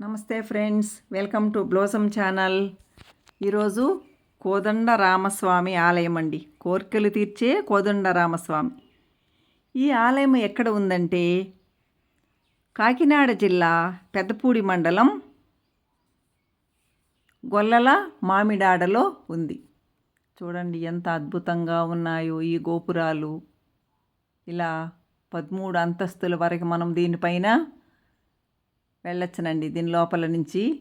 నమస్తే friends welcome to Blossom channel. ఈరోజు కోదండ రామస్వామి ఆలయం అండి. కోర్కెలు తీర్చే కోదండ రామస్వామి ఈ ఆలయం ఎక్కడ ఉందంటే కాకినాడ జిల్లా పెద్దపూడి మండలం గొల్లల మామిడాడలో ఉంది. చూడండి ఎంత అద్భుతంగా ఉన్నాయో ఈ గోపురాలు. ఇలా పదమూడు అంతస్తుల వరకు మనం దీనిపైన వెళ్ళొచ్చునండి. దీని లోపల నుంచి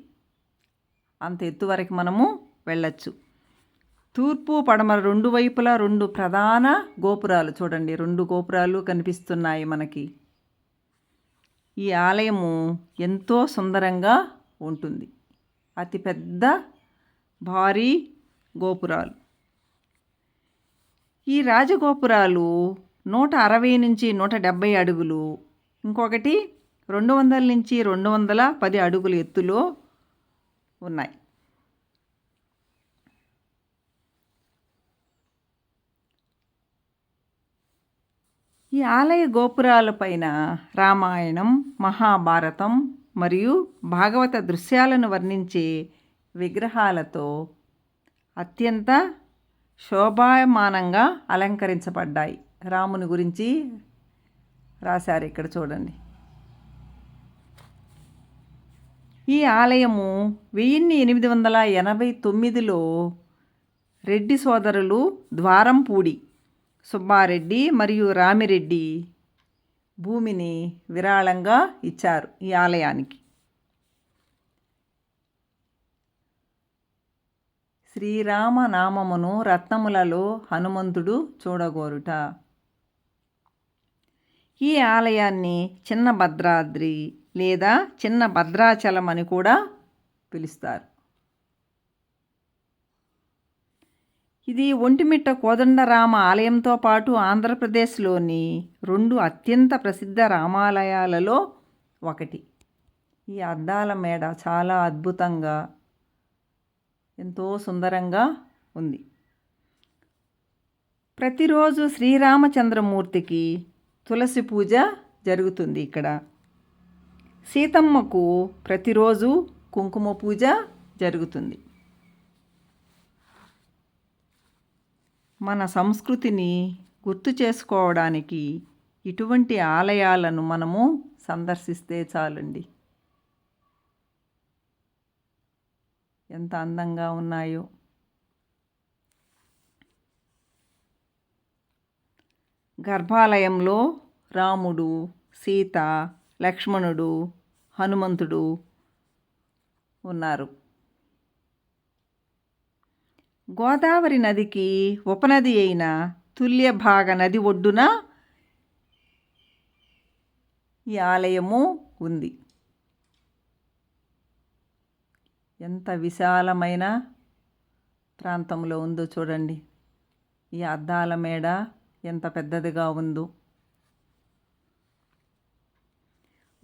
అంత ఎత్తు వరకు మనము వెళ్ళొచ్చు. తూర్పు పడమర రెండు వైపులా రెండు ప్రధాన గోపురాలు చూడండి. రెండు గోపురాలు కనిపిస్తున్నాయి మనకి. ఈ ఆలయము ఎంతో సుందరంగా ఉంటుంది. అతి పెద్ద భారీ గోపురాలు. ఈ రాజగోపురాలు నూట అరవై నుంచి నూట డెబ్భై అడుగులు. ఇంకొకటి రెండు వందల నుంచి రెండు వందల పది అడుగుల ఎత్తులో ఉన్నాయి. ఈ ఆలయ గోపురాలపైన రామాయణం మహాభారతం మరియు భాగవత దృశ్యాలను వర్ణించే విగ్రహాలతో అత్యంత శోభాయమానంగా అలంకరించబడ్డాయి. రాముని గురించి రాశారు ఇక్కడ చూడండి. ఈ ఆలయము వెయ్యిన్ని ఎనిమిది వందల ఎనభై తొమ్మిదిలో రెడ్డి సోదరులు ద్వారంపూడి సుబ్బారెడ్డి మరియు రామిరెడ్డి భూమిని విరాళంగా ఇచ్చారు ఈ ఆలయానికి. శ్రీరామ నామమును రత్నములలో హనుమంతుడు చూడగోరుట. ఈ ఆలయాన్ని చిన్న భద్రాద్రి లేదా చిన్న భద్రాచలం అని కూడా పిలుస్తారు. ఇది ఒంటిమిట్ట కోదండరామ ఆలయంతో పాటు ఆంధ్రప్రదేశ్లోని రెండు అత్యంత ప్రసిద్ధ రామాలయాలలో ఒకటి. ఈ అద్దాల మేడ చాలా అద్భుతంగా ఎంతో సుందరంగా ఉంది. ప్రతిరోజు శ్రీరామచంద్రమూర్తికి తులసి పూజ జరుగుతుంది ఇక్కడ. సీతమ్మకు ప్రతిరోజు కుంకుమ పూజ జరుగుతుంది. మన సంస్కృతిని గుర్తు చేసుకోవడానికి ఇటువంటి ఆలయాలను మనము సందర్శిస్తే చాలండి. ఎంత అందంగా ఉన్నాయో. గర్భాలయంలో రాముడు సీత లక్ష్మణుడు హనుమంతుడు ఉన్నారు. గోదావరి నదికి ఉపనది అయిన తుల్యభాగ నది ఒడ్డున ఈ ఆలయము ఉంది. ఎంత విశాలమైన ప్రాంతంలో ఉందో చూడండి. ఈ అద్దాల మేడ ఎంత పెద్దదిగా ఉందో.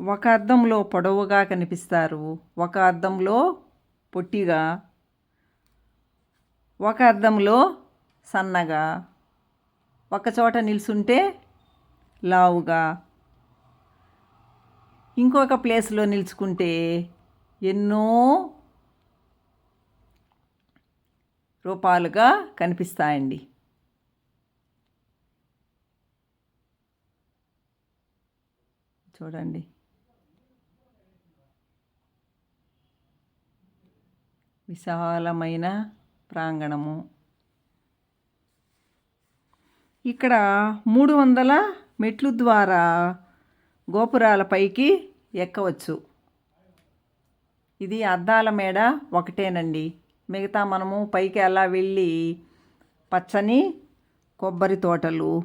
ఒక అద్దంలో పొడవుగా కనిపిస్తారు ఒక అద్దంలో పొట్టిగా ఒక అద్దంలో సన్నగా ఒక చోట నిల్చుంటే లావుగా. ఇంకొక ప్లేస్లో నిల్చుకుంటే ఎన్నో రూపాలుగా కనిపిస్తాయండి. చూడండి. విశాలమైన ప్రాంగణము. ఇక్కడ మూడు వందల మెట్లు ద్వారా గోపురాలపైకి ఎక్కవచ్చు. ఇది అద్దాల మేడ ఒకటేనండి. మిగతా మనము పైకి అలా వెళ్ళి పచ్చని కొబ్బరి తోటలు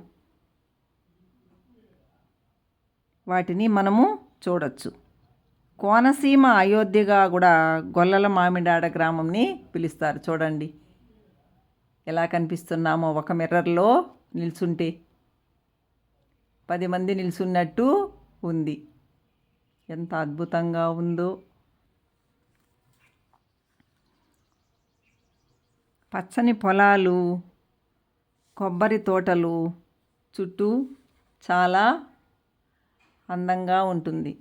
వాటిని మనము చూడొచ్చు. కోనసీమ అయోధ్యగా కూడా గొల్లల మామిడాడ గ్రామంని పిలుస్తారు. చూడండి. ఎలా కనిపిస్తున్నామో ఒక మిర్రర్లో నిల్చుంటే. పది మంది నిల్చున్నట్టు ఉంది. ఎంత అద్భుతంగా ఉందో. పచ్చని పొలాలు కొబ్బరి తోటలు చుట్టూ చాలా అందంగా ఉంటుంది.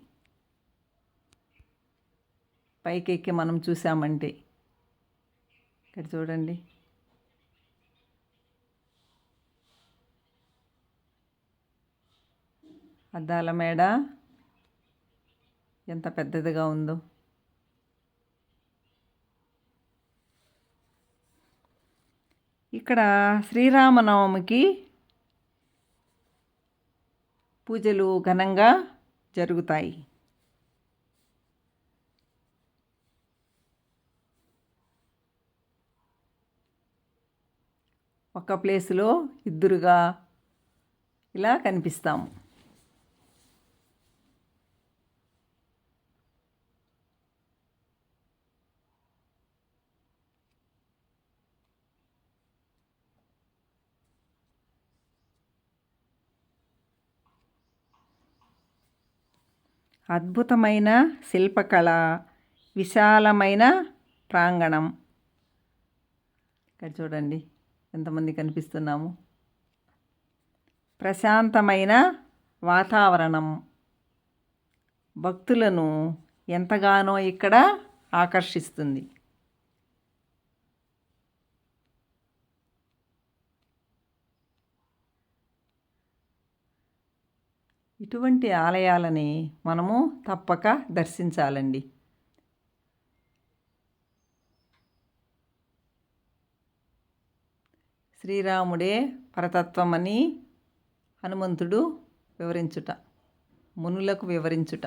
పైకెక్కి మనం చూసామంటే. ఇక్కడ చూడండి. అద్దాల మేడ ఎంత పెద్దదిగా ఉందో. ఇక్కడ శ్రీరామనవమికి పూజలు ఘనంగా జరుగుతాయి. ఒక ప్లేస్లో ఇద్దరుగా ఇలా కనిపిస్తాము. అద్భుతమైన శిల్పకళ విశాలమైన ప్రాంగణం. ఇక్కడ చూడండి. ఎంతమంది కనిపిస్తున్నాము? ప్రశాంతమైన వాతావరణం. భక్తులను ఎంతగానో ఇక్కడ ఆకర్షిస్తుంది. ఇటువంటి ఆలయాలని మనము తప్పక దర్శించాలండి. శ్రీరాముడే పరతత్వమని హనుమంతుడు వివరించుట మునులకు వివరించుట.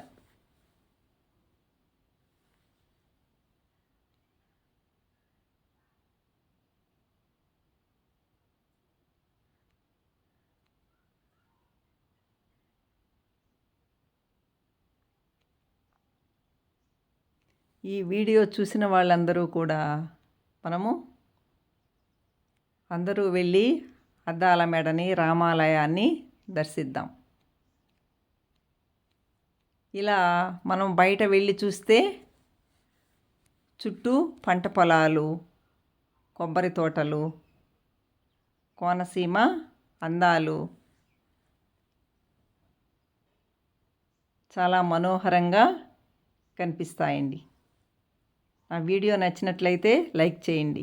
ఈ వీడియో చూసిన వాళ్ళందరూ కూడా మనము అందరూ వెళ్ళి అద్దాల మెడని రామాలయాన్ని దర్శిద్దాం. ఇలా మనం బయట వెళ్ళి చూస్తే చుట్టూ పంట పొలాలు కొబ్బరి తోటలు కోనసీమ అందాలు. చాలా మనోహరంగా కనిపిస్తాయండి. ఆ వీడియో నచ్చినట్లయితే లైక్ చేయండి.